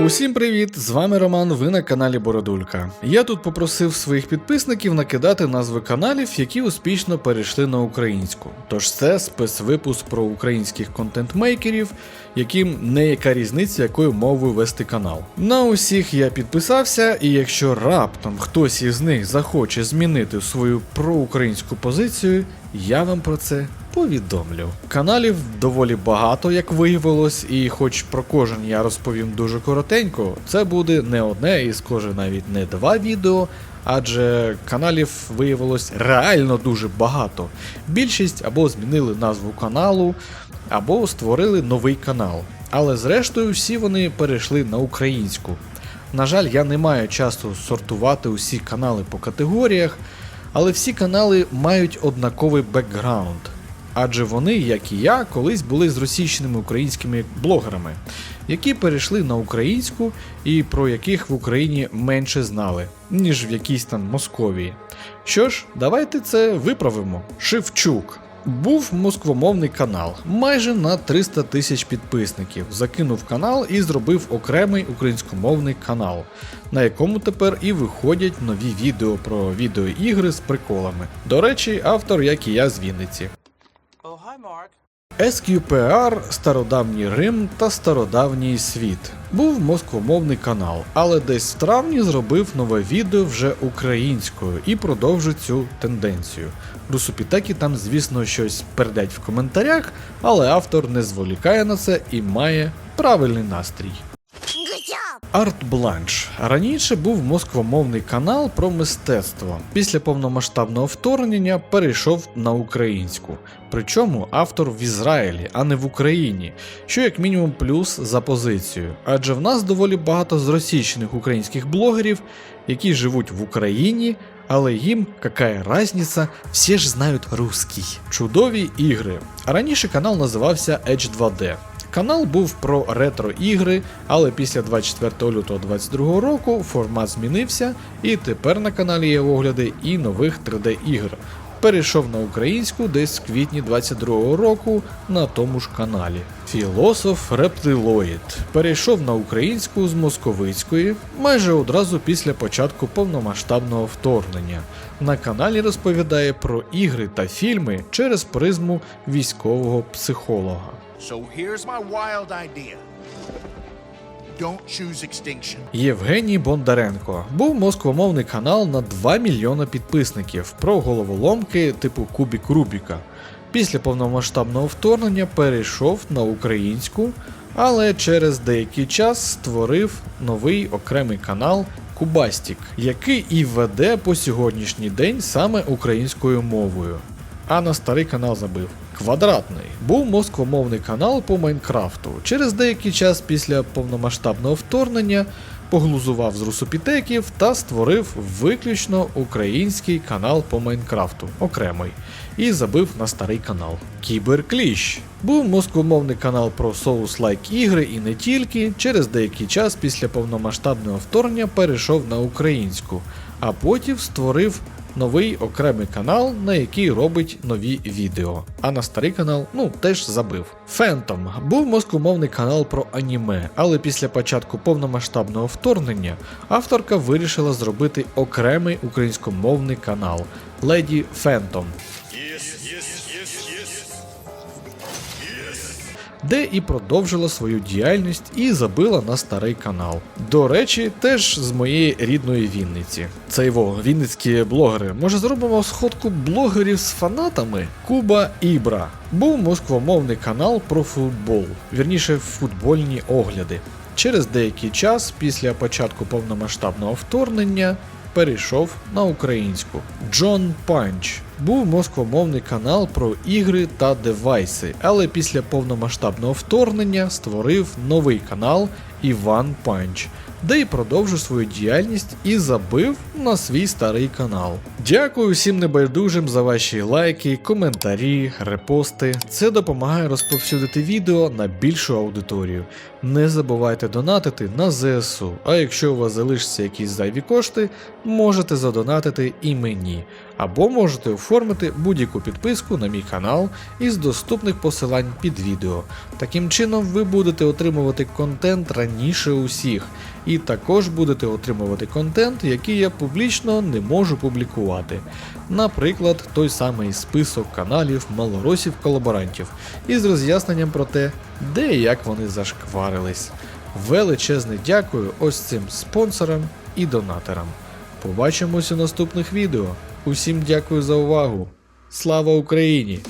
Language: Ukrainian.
Усім привіт! З вами Роман. Ви на каналі Бородулька. Я тут попросив своїх підписників накидати назви каналів, які успішно перейшли на українську. Тож це спецвипуск про українських контент-мейкерів, яким не яка різниця, якою мовою вести канал. На усіх я підписався, і якщо раптом хтось із них захоче змінити свою проукраїнську позицію, я вам про це повідомлю. Каналів доволі багато, як виявилось, і хоч про кожен я розповім дуже коротенько, це буде не одне і схоже навіть не два відео. Адже каналів виявилось реально дуже багато. Більшість або змінили назву каналу, або створили новий канал. Але зрештою всі вони перейшли на українську. На жаль, я не маю часу сортувати усі канали по категоріях, але всі канали мають однаковий бекграунд. Адже вони, як і я, колись були з російськими українськими блогерами, які перейшли на українську і про яких в Україні менше знали, ніж в якійсь там Московії. Що ж, давайте це виправимо. Шевчук. Був москвомовний канал, майже на 300 тисяч підписників. Закинув канал і зробив окремий українськомовний канал, на якому тепер і виходять нові відео про відеоігри з приколами. До речі, автор, як і я з Вінниці. Oh, hi, Mark. SQPR, Стародавній Рим та Стародавній Світ. Був москвомовний канал, але десь в травні зробив нове відео вже українською і продовжить цю тенденцію. Русупітеки там, звісно, щось пердять в коментарях, але автор не зволікає на це і має правильний настрій. Арт Бланш раніше був москвомовний канал про мистецтво. Після повномасштабного вторгнення перейшов на українську. Причому автор в Ізраїлі, а не в Україні, що як мінімум плюс за позицію. Адже в нас доволі багато зросійщених українських блогерів, які живуть в Україні. Але їм какая разниця, всі ж знають русский. Чудові ігри. Раніше канал називався Edge 2D. Канал був про ретро-ігри, але після 24 лютого 2022 року формат змінився, і тепер на каналі є огляди і нових 3D-ігр. Перейшов на українську десь в квітні 22 року на тому ж каналі. Філософ Рептилоїд перейшов на українську з московицької майже одразу після початку повномасштабного вторгнення. На каналі розповідає про ігри та фільми через призму військового психолога. So here's my wild idea. Don't choose extinction. Євгеній Бондаренко був москвомовний канал на 2 мільйони підписників про головоломки типу Кубік Рубіка. Після повномасштабного вторгнення перейшов на українську, але через деякий час створив новий окремий канал Кубастік, який і веде по сьогоднішній день саме українською мовою. А на старий канал забив. Квадратний був москвомовний канал по Майнкрафту. Через деякий час після повномасштабного вторгнення поглузував з русопітеків та створив виключно український канал по Майнкрафту, окремий, і забив на старий канал. Кіберкліщ був москвомовний канал про соус лайк ігри і не тільки. Через деякий час після повномасштабного вторгнення перейшов на українську, а потім створив новий окремий канал, на який робить нові відео. А на старий канал, ну, теж забив. Фентом був москомовний канал про аніме, але після початку повномасштабного вторгнення авторка вирішила зробити окремий українськомовний канал Леді Фентом. Де і продовжила свою діяльність і забила на старий канал. До речі, теж з моєї рідної Вінниці. Це його вінницькі блогери. Може зробимо сходку блогерів з фанатами? Куба Ібра. Був москвомовний канал про футбол, вірніше футбольні огляди. Через деякий час після початку повномасштабного вторгнення перейшов на українську. Джон Панч був москвомовний канал про ігри та девайси, але після повномасштабного вторгнення створив новий канал Іван Панч, де й продовжив свою діяльність і забив на свій старий канал. Дякую всім небайдужим за ваші лайки, коментарі, репости. Це допомагає розповсюдити відео на більшу аудиторію. Не забувайте донатити на ЗСУ. А якщо у вас залишаться якісь зайві кошти, можете задонатити і мені. Або можете оформити будь-яку підписку на мій канал із доступних посилань під відео. Таким чином ви будете отримувати контент раніше усіх, і також будете отримувати контент, який я публічно не можу публікувати. Наприклад, той самий список каналів малоросів колаборантів із роз'ясненням про те, де і як вони зашкварились. Величезне дякую ось цим спонсорам і донаторам. Побачимось у наступних відео. Усім дякую за увагу. Слава Україні!